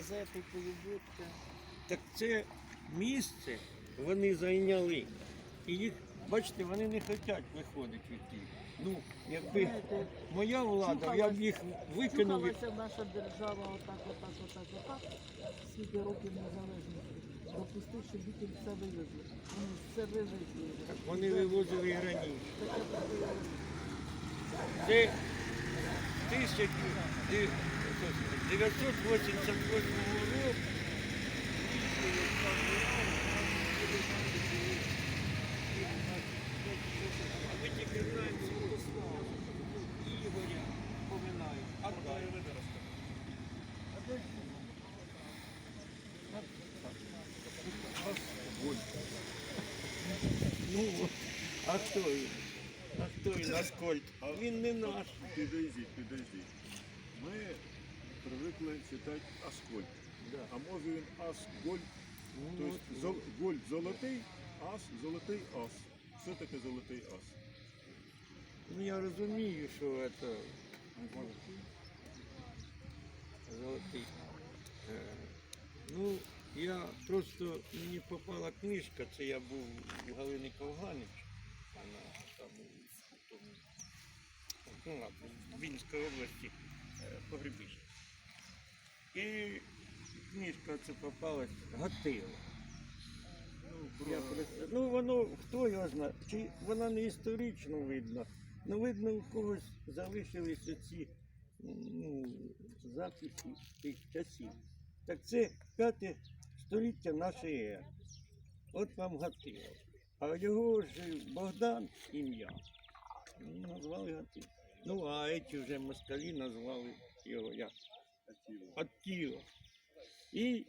газети, полюбити. Так це місце вони зайняли. І їх, бачите, вони не хочуть виходити від тих. Ну, якби Знаєте, моя влада, я б їх викинув. від- Чухалася наша держава отак, отак, отак, отак. Скільки років незалежності. Допустив, що діти все вивезли. Вони все вивезли. Так вони вивозили і раніше. Це 1988 року. Ми тільки знаємо Святослава, Ігоря, поминаємо. А далі от, а хто хто він? А він не наш. Підожди, підожди. Ми привикли читати Аскольд. А може він Асгольд? Ну, Тобто Гольд золотий, ас золотий ас. Що таке золотий ас? Ну я розумію, що це золотий. Е, Ну, я просто мені попала книжка, це я був у Галини Ковганич, вона там ну, ладно, в Вінській області е, погребище. І книжка це попалась Гатило. Ну, Я просто- Ну воно хто його знає, чи вона не історично видно. Ну видно, у когось залишилися ці ну, записи тих часів. Так це п'яте століття нашої ери. От вам Гатило. А його ж Богдан ім'я. Ну, Назвали Гатило. Ну, а ці вже москалі назвали його як? Аттіла. І